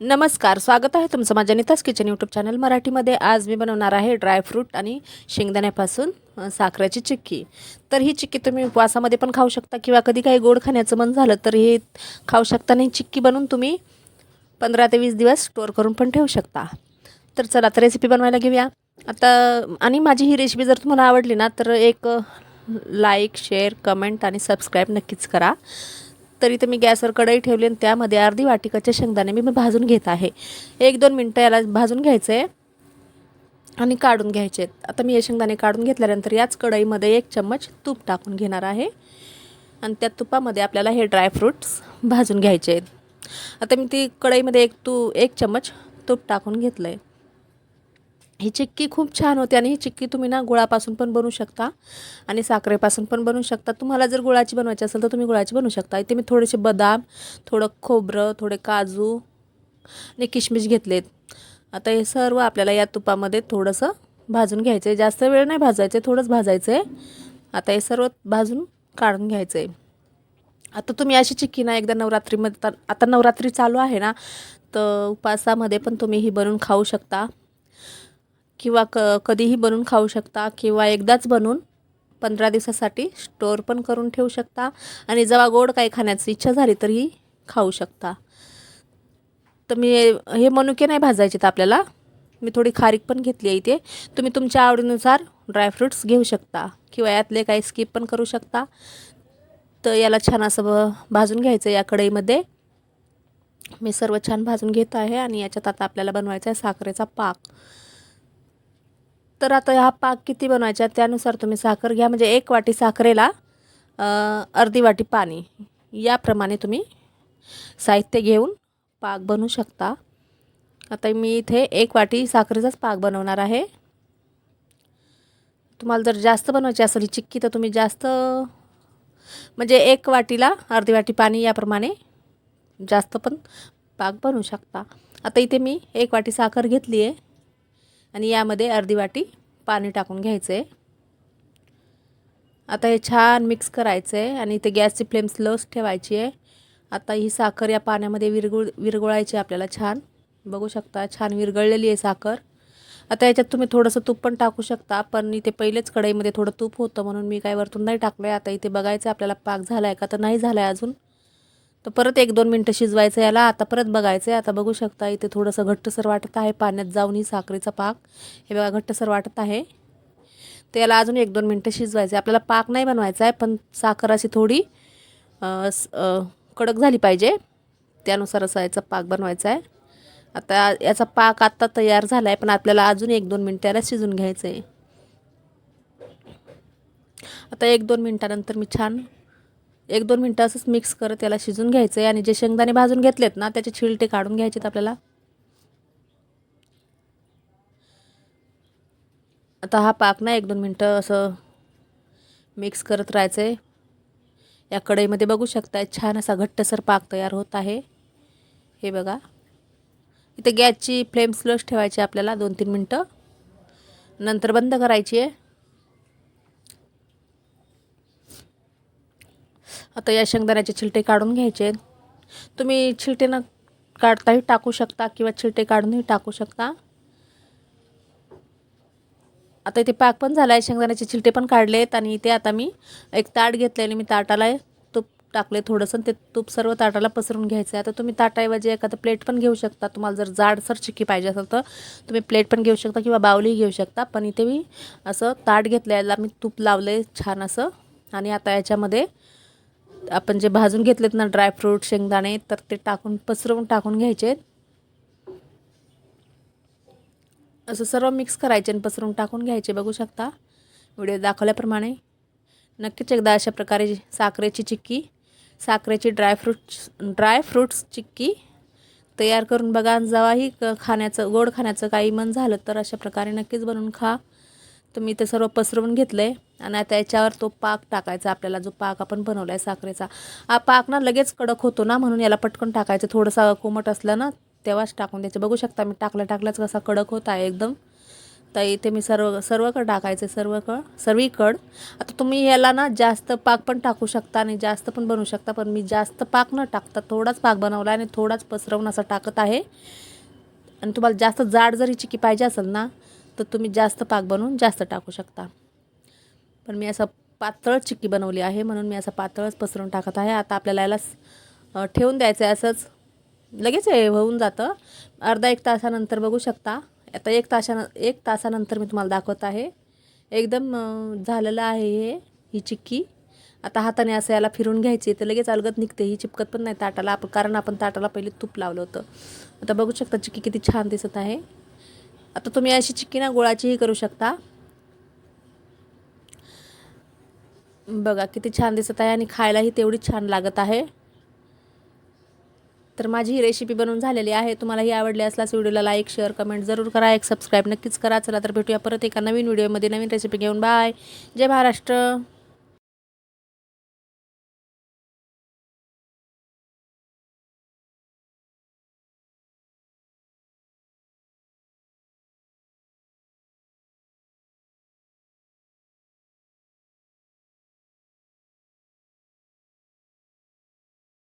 नमस्कार स्वागत आहे तुमचं माझ्या नितास किचन यूट्यूब चॅनल मराठीमध्ये. आज मी बनवणार आहे ड्रायफ्रूट आणि शेंगदाण्यापासून साखरेची चिक्की. तर ही चिक्की तुम्ही उपवासामध्ये पण खाऊ शकता किंवा कधी काही गोड खाण्याचं मन झालं तर हे खाऊ शकता आणि चिक्की बनवून तुम्ही पंधरा ते वीस दिवस स्टोअर करून पण ठेवू शकता. तर चला तर रेसिपी बनवायला घेऊया. आता आणि माझी ही रेसिपी जर तुम्हाला आवडली ना तर एक लाईक शेअर कमेंट आणि सबस्क्राईब नक्कीच करा. तर इथे मी गॅसवर कढई ठेवली आणि त्यामध्ये अर्धी वाटी कच्चे शेंगदाणे मी भाजून घेत आहे. एक दोन मिनटं याला भाजून घ्यायचं आहे आणि काढून घ्यायचे. आहेत आता मी हे शेंगदाणे काढून घेतल्यानंतर याच कढईमध्ये एक चम्मच तूप टाकून घेणार आहे. आणि त्या तुपामध्ये आपल्याला हे ड्रायफ्रूट्स भाजून घ्यायचे आहेत. आता मी ती कढईमध्ये एक तू एक चम्मच तूप टाकून घेतलं आहे ही चिक्की खूप छान होते आणि ही चिक्की तुम्ही ना गुळापासून पण बनवू शकता आणि साखरेपासून पण बनवू शकता. तुम्हाला जर गुळाची बनवायची असेल तर तुम्ही गुळाची बनवू शकता. इथे मी थोडेसे बदाम थोडं खोबरं थोडे काजू आणि किशमिश घेतलेत. आता हे सर्व आपल्याला या तुपामध्ये थोडंसं भाजून घ्यायचं आहे जास्त वेळ नाही भाजायचं आहे थोडंच भाजायचं आहे आता हे सर्व भाजून काढून घ्यायचं आहे आता तुम्ही अशी चिक्की ना एकदा नवरात्रीमध्ये तर आता नवरात्री चालू आहे ना तर उपासामध्ये पण तुम्ही ही बनवून खाऊ शकता. किंवा क कधीही बनवून खाऊ शकता किंवा एकदाच बनवून पंधरा दिवसासाठी स्टोअर पण करून ठेवू शकता. आणि जेव्हा गोड काही खाण्याची इच्छा झाली तरीही खाऊ शकता. तर मी हे मनुके नाही भाजायचे तर आपल्याला. मी थोडी खारीक पण घेतली आहे इथे. तुम्ही तुमच्या आवडीनुसार ड्रायफ्रूट्स घेऊ शकता किंवा यातले काही स्किप पण करू शकता. तर याला छान असं ब भाजून घ्यायचं या कढईमध्ये. मी सर्व छान भाजून घेत आहे आणि याच्यात आता आपल्याला बनवायचा आहे साखरेचा पाक. तर आता हा पाक किती बनवायचा त्यानुसार तुम्ही साखर घ्या. म्हणजे एक वाटी साखरेला अर्धी वाटी पाणी. याप्रमाणे तुम्ही साहित्य घेऊन पाक बनवू शकता. आता मी इथे एक वाटी साखरेचाच पाक बनवणार आहे. तुम्हाला जर जास्त बनवायची असेल चिक्की तर तुम्ही जास्त म्हणजे एक वाटीला अर्धी वाटी पाणी याप्रमाणे जास्त पण पाक बनवू शकता. आता इथे मी एक वाटी साखर घेतली आहे आणि यामध्ये अर्धी वाटी पाणी टाकून घ्यायचं. आहे आता हे छान मिक्स करायचं आहे आणि इथे गॅसची फ्लेम स्लोच ठेवायची आहे. आता ही साखर या पाण्यामध्ये विरगुळ विरगुळायची आहे आपल्याला छान. बघू शकता छान विरगळलेली आहे साखर. आता याच्यात तुम्ही थोडंसं तूप पण टाकू शकता पण इथे पहिलेच कढईमध्ये थोडं तूप होतं म्हणून मी काय वरतून नाही टाकलं आहे आता इथे बघायचं आहे आपल्याला पाक झाला आहे का तर नाही झाला आहे अजून. तर परत एक दोन मिनटं शिजवायचं याला. आता परत बघायचं आहे आता बघू शकता इथे थोडंसं घट्टसर वाटत आहे. पाण्यात जाऊन ही साखरेचा पाक. हे बघा घट्टसर वाटत आहे. तर याला अजून एक दोन मिनटं शिजवायचं आहे आपल्याला पाक नाही बनवायचा आहे पण साखर अशी थोडी कडक झाली पाहिजे. त्यानुसार असा याचा पाक बनवायचा आहे आता याचा पाक आत्ता तयार झाला आहे पण आपल्याला अजून एक दोन मिनटं याला शिजून घ्यायचं आहे आता एक दोन मिनटानंतर मी छान एक दोन मिनटं असंच मिक्स करत त्याला शिजून घ्यायचं आहे आणि जे शेंगदाणे भाजून घेतलेत ना त्याचे छिलटे काढून घ्यायचेत आपल्याला. आता हा पाक ना एक दोन मिनटं असं मिक्स करत राहायचं आहे या कढईमध्ये बघू शकताय छान असा घट्टसर पाक तयार होत आहे. हे बघा. इथे गॅसची फ्लेम स्लोच ठेवायची आपल्याला दोन तीन मिनटं. नंतर बंद करायची आहे. आता या शेंगदाण्याचे छिलटे काढून घ्यायचे. आहेत. तुम्ही छिलटे न काढताही टाकू शकता किंवा छिलटे काढूनही टाकू शकता. आता इथे पाक पण झाला आहे शेंगदाण्याचे छिलटे पण काढले आहेत आणि इथे आता मी एक ताट घेतलं आणि मी ताटाला तूप टाकले थोडंसं ते तूप सर्व ताटाला पसरून घ्यायचं आहे आता तुम्ही ताटाऐवजी एखादं प्लेट पण घेऊ शकता. तुम्हाला जर जाडसर चिक्की पाहिजे असेल तर तुम्ही प्लेट पण घेऊ शकता किंवा बावलीही घेऊ शकता. पण इथे मी असं ताट घेतलं याला मी तूप लावलं आहे छान असं. आणि आता याच्यामध्ये आपण जे भाजून घेतलेत ना ड्रायफ्रूट शेंगदाणे तर ते टाकून पसरवून टाकून घ्यायचे. आहेत असं सर्व मिक्स करायचे आणि पसरून टाकून घ्यायचे. बघू शकता. व्हिडिओ दाखवल्याप्रमाणे. नक्कीच एकदा अशा प्रकारे साखरेची चिक्की साखरेची ड्रायफ्रूट्स ड्रायफ्रूट्स चिक्की तयार करून बघा. जेव्हाही क- खाण्याचं गोड खाण्याचं काही मन झालं तर अशा प्रकारे नक्कीच बनवून खा. तर मी ते सर्व पसरवून घेतलं आहे आणि आता याच्यावर तो पाक टाकायचा आपल्याला जो पाक आपण बनवला आहे साखरेचा. हा पाक ना लगेच कडक होतो ना म्हणून याला पटकन टाकायचं. थोडंसं कोमट असलं ना तेव्हाच टाकून द्यायचं. बघू शकता मी टाकल्या टाकल्याच कसा कडक होत आहे एकदम. तर इथे मी सर्व सर्वकड टाकायचं सर्वकड सर्वीकड. आता तुम्ही याला ना जास्त पाक पण टाकू शकता आणि जास्त पण बनवू शकता पण मी जास्त पाक न टाकता थोडाच पाक बनवला आणि थोडाच पसरवून असा टाकत आहे. आणि तुम्हाला जास्त जाड जरी चिकी पाहिजे असेल ना तर तुम्ही जास्त पाक बनवून जास्त टाकू शकता. पण मी असं पातळ चिक्की बनवली आहे म्हणून मी असं पातळच पसरून टाकत आहे. आता आपल्याला याला ठेवून द्यायचं आहे असंच. लगेच हे होऊन जातं. अर्धा एक तासानंतर बघू शकता. आता एक तासानं एक तासानंतर मी तुम्हाला दाखवत आहे. एकदम झालेलं आहे हे ही चिक्की. आता हाताने असं याला फिरून घ्यायची तर लगेच अलगत निघते. ही चिपकत पण नाही ताटाला. आपण कारण आपण ताटाला पहिले तूप लावलं होतं. आता बघू शकता चिक्की किती छान दिसत आहे. आता तुम्ही अशी चिकिना गुळाचीही करू शकता. बघा किती छान दिसत आहे आणि खायलाही तेवढी छान लागत आहे. तर माझी ही रेसिपी बनवून झालेली आहे. तुम्हाला ही आवडली असल्यास व्हिडिओला लाईक शेअर कमेंट जरूर करा. एक सबस्क्राईब नक्कीच करा. चला तर भेटूया परत एका नवीन व्हिडिओमध्ये नवीन रेसिपी घेऊन. बाय जय महाराष्ट्र.